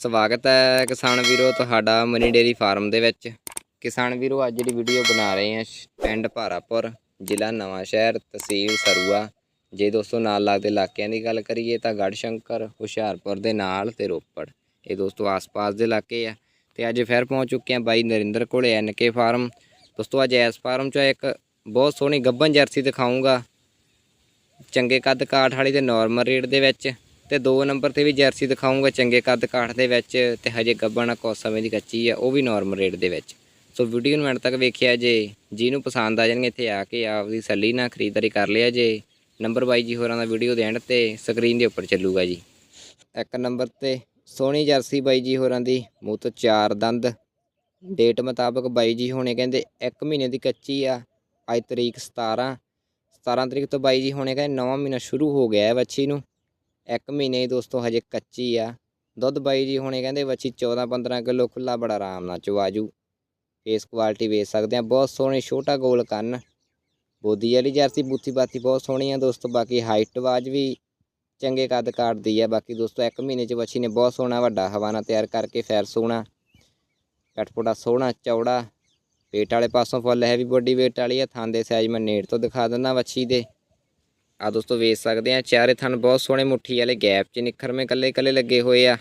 ਸਵਾਗਤ ਹੈ ਕਿਸਾਨ ਵੀਰੋ ਤੁਹਾਡਾ ਮਨੀ ਡੇਰੀ ਫਾਰਮ ਦੇ ਵਿੱਚ। ਕਿਸਾਨ ਵੀਰੋ, ਅੱਜ ਦੀ ਵੀਡੀਓ ਬਣਾ ਰਹੇ ਹਾਂ ਪਿੰਡ ਭਾਰਾਪੁਰ, ਜ਼ਿਲ੍ਹਾ ਨਵਾਂ ਸ਼ਹਿਰ, ਤਹਿਸੀਲ ਸਰੂਆ। ਜੇ ਦੋਸਤੋ ਨਾਲ ਲੱਗਦੇ ਇਲਾਕਿਆਂ ਦੀ ਗੱਲ ਕਰੀਏ ਤਾਂ ਗੜਸ਼ੰਕਰ ਹੁਸ਼ਿਆਰਪੁਰ ਦੇ ਨਾਲ ਤੇ ਰੋਪੜ। ਇਹ ਦੋਸਤੋ ਆਸ-ਪਾਸ ਦੇ ਇਲਾਕੇ ਆ। ਤੇ ਅੱਜ ਫਿਰ ਪਹੁੰਚ ਚੁੱਕੇ ਹਾਂ ਬਾਈ ਨਰਿੰਦਰ ਕੋਲੇ ਐਨਕੇ ਫਾਰਮ। ਦੋਸਤੋ ਅੱਜ ਇਸ ਫਾਰਮ 'ਚੋਂ ਇੱਕ ਬਹੁਤ ਸੋਹਣੀ ਗੱਬਨ ਜਰਸੀ ਦਿਖਾਉਂਗਾ ਚੰਗੇ ਕੱਦ ਕਾਠ ਵਾਲੀ ਤੇ ਨਾਰਮਲ ਰੇਟ ਦੇ ਵਿੱਚ। ਤੇ ਦੋ ਨੰਬਰ ਤੇ ਵੀ ਜਰਸੀ ਦਿਖਾਉਂਗਾ ਚੰਗੇ ਕੱਦ ਕਾਠ ਦੇ ਵਿੱਚ ਤੇ ਹਜੇ ਗੱਬਣ ਕੁਝ ਸਮੇਂ ਦੀ ਕੱਚੀ ਆ, ਉਹ ਵੀ ਨਾਰਮਲ ਰੇਟ ਦੇ ਵਿੱਚ। ਸੋ ਵੀਡੀਓ ਨੂੰ ਐਂਡ ਤੱਕ ਵੇਖਿਆ ਜੇ, ਜਿਹਨੂੰ ਪਸੰਦ ਆ ਜਾਣਗੇ ਇੱਥੇ ਆ ਕੇ ਆਪਦੀ ਸੱਲੀ ਨਾਲ ਖਰੀਦਦਾਰੀ ਕਰ ਲਿਆ ਜੇ। ਨੰਬਰ ਬਾਈ ਜੀ ਹੋਰਾਂ ਦਾ ਵੀਡੀਓ ਦੇ ਐਂਡ ਤੇ ਸਕਰੀਨ ਦੇ ਉੱਪਰ ਚੱਲੂਗਾ ਜੀ। ਇੱਕ ਨੰਬਰ ਤੇ ਸੋਹਣੀ ਜਰਸੀ ਬਾਈ ਜੀ ਹੋਰਾਂ ਦੀ, ਮੂੰਹ ਤੋਂ ਚਾਰ ਦੰਦ। ਡੇਟ ਮੁਤਾਬਕ ਬਾਈ ਜੀ ਹੋਣੇ ਕਹਿੰਦੇ 1 ਮਹੀਨੇ ਦੀ ਕੱਚੀ ਆ, ਅੱਜ ਤਰੀਕ 17 17 ਤਰੀਕ ਤੋਂ ਬਾਈ ਜੀ ਹੋਣੇ ਕਹਿੰਦੇ ਨਵਾਂ ਮਹੀਨਾ ਸ਼ੁਰੂ ਹੋ ਗਿਆ ਹੈ ਬੱਚੀ ਨੂੰ। ਇੱਕ ਮਹੀਨੇ ਹੀ ਦੋਸਤੋ ਹਜੇ ਕੱਚੀ ਆ। ਦੁੱਧ ਬਾਈ ਜੀ ਹੁਣੇ ਕਹਿੰਦੇ ਵੱਛੀ 14 15 ਕਿਲੋ ਖੁੱਲਾ ਬੜਾ ਆਰਾਮ ਨਾਲ ਚਵਾਜੂ ਫੇਸ ਕੁਆਲਿਟੀ ਵੇਚ ਸਕਦੇ ਆ। ਬਹੁਤ ਸੋਹਣੇ ਛੋਟਾ ਗੋਲ ਕੰਨ। ਬੋਦੀ ਵਾਲੀ ਜਰਸੀ ਬੂਥੀ ਬਾਤੀ ਬਹੁਤ ਸੋਹਣੀ ਆ ਦੋਸਤੋ। ਬਾਕੀ ਹਾਈਟ ਵਾਜ ਵੀ ਚੰਗੇ ਕੱਦ ਕਾਟਦੀ ਆ। ਬਾਕੀ ਦੋਸਤੋ ਇੱਕ ਮਹੀਨੇ ਚ ਵੱਛੀ ਨੇ ਬਹੁਤ ਸੋਹਣਾ ਵੱਡਾ ਹਵਾਨਾ ਤਿਆਰ ਕਰਕੇ ਫੈਰ ਸੋਹਣਾ ਕਟਪੋੜਾ ਸੋਹਣਾ, ਚੌੜਾ। ਪੇਟ ਵਾਲੇ ਪਾਸੋਂ ਫੁੱਲ ਹੈਵੀ ਬੋਡੀ weight ਵਾਲੀ ਆ। ਥਣ ਦੇ ਸਾਈਜ਼ ਮੈਂ ਨੇੜ ਤੋਂ ਦਿਖਾ ਦਿੰਦਾ ਵੱਛੀ ਦੇ। ਆ ਦੋਸਤੋ ਵੇਚ ਸਕਦੇ ਆ, ਚਾਰੇ ਥਣ ਬਹੁਤ ਸੋਹਣੇ ਮੁੱਠੀ ਵਾਲੇ ਗੈਪ 'ਚ ਨਿਖਰਵੇਂ ਕੱਲੇ ਕੱਲੇ ਲੱਗੇ ਹੋਏ ਆ।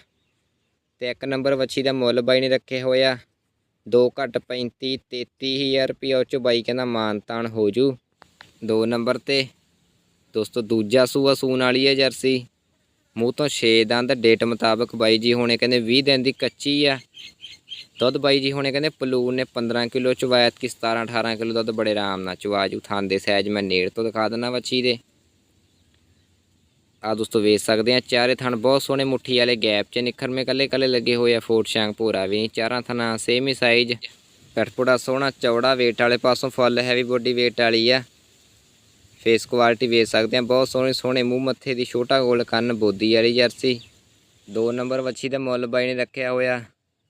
ਤੇ ਇੱਕ ਨੰਬਰ ਵੱਛੀ ਦਾ ਮੁੱਲ ਬਾਈ ਨੇ ਰੱਖੇ ਹੋਏ ਆ। 2 ਘੱਟ 35 33000 ਰੁਪਏ ਉਹ 'ਚੋਂ ਬਾਈ ਕਹਿੰਦਾ ਮਾਨ ਤਾਨ ਹੋ ਜੂ। ਦੋ ਨੰਬਰ ਤੇ ਦੋਸਤੋ ਦੂਜਾ ਸੂਆ ਸੂਣ ਵਾਲੀ ਹੈ ਜਰਸੀ। ਮੂੰਹ ਤੋਂ 6 ਦੰਦ, ਡੇਟ ਮੁਤਾਬਕ ਬਾਈ ਜੀ ਹੁਣੇ ਕਹਿੰਦੇ 20 ਦਿਨ ਦੀ ਕੱਚੀ ਆ। ਦੁੱਧ ਬਾਈ ਜੀ ਹੁਣੇ ਕਹਿੰਦੇ ਪਲੂਨ ਨੇ 15 ਕਿਲੋ ਚਵਾਇਤ ਕਿ 17 18 ਕਿਲੋ ਦੁੱਧ ਬੜੇ ਆਰਾਮ ਨਾਲ ਚਵਾਜੂ ਥਾਂ ਦੇ ਸਾਈਜ਼ ਮੈਂ ਨੇੜ ਤੋਂ ਦਿਖਾ ਦਿੰਦਾ ਵੱਛੀ ਦੇ। ਆ ਦੋਸਤੋ ਵੇਚ ਸਕਦੇ ਆ ਚਾਰੇ ਥਣ ਬਹੁਤ ਸੋਹਣੇ ਮੁੱਠੀ ਵਾਲੇ ਗੈਪ 'ਚ ਨਿਖਰਵੇਂ ਕੱਲੇ ਕੱਲੇ ਲੱਗੇ ਹੋਏ ਆ ਫੋਟ ਸ਼ਾਂਗ ਭੋਰਾ ਵੀ। ਚਾਰਾਂ ਥਣਾ ਸੇਮ ਹੀ ਸਾਈਜ਼ ਪਟਪੜਾ ਸੋਹਣਾ ਚੌੜਾ weight ਵਾਲੇ ਪਾਸੋਂ ਫੁੱਲ ਹੈਵੀ ਬੋਡੀ weight ਵਾਲੀ ਆ। ਫੇਸ ਕੁਆਲਿਟੀ ਵੇਚ ਸਕਦੇ ਆ ਬਹੁਤ ਸੋਹਣੇ ਸੋਹਣੇ ਮੂੰਹ ਮੱਥੇ ਦੀ ਛੋਟਾ ਗੋਲ ਕੰਨ ਬੋਦੀ ਵਾਲੀ ਜਰਸੀ। ਦੋ ਨੰਬਰ ਵੱਛੀ ਦਾ ਮੁੱਲ ਬਾਈ ਨੇ ਰੱਖਿਆ ਹੋਇਆ।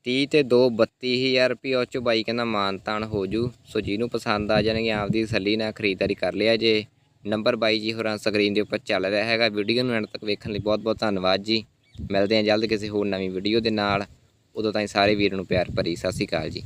30 ਤੇ 2 32000 ਰੁਪਏ, ਉਹ ਚੋਂ ਬਾਈ ਕਹਿੰਦਾ ਮਾਨ ਤਾਨ ਹੋ ਜੂ। ਸੋ ਜਿਹਨੂੰ ਪਸੰਦ ਆ ਜਾਣਗੇ, ਆਪਦੀ ਸੱਲੀ ਨਾਲ ਖਰੀਦਦਾਰੀ ਕਰ ਲਿਆ ਜੇ। ਨੰਬਰ ਬਾਈ ਜੀ ਹੋਰਾਂ ਸਕਰੀਨ ਦੇ ਉੱਪਰ ਚੱਲ ਰਿਹਾ ਹੈਗਾ। ਵੀਡੀਓ ਨੂੰ ਐਂਡ ਤੱਕ ਵੇਖਣ ਲਈ ਬਹੁਤ ਬਹੁਤ ਧੰਨਵਾਦ ਜੀ। ਮਿਲਦੇ ਹਾਂ ਜਲਦ ਕਿਸੇ ਹੋਰ ਨਵੀਂ ਵੀਡੀਓ ਦੇ ਨਾਲ। ਉਦੋਂ ਤਾਈਂ ਸਾਰੇ ਵੀਰ ਨੂੰ ਪਿਆਰ ਭਰੀ ਸਤਿ ਸ਼੍ਰੀ ਅਕਾਲ ਜੀ।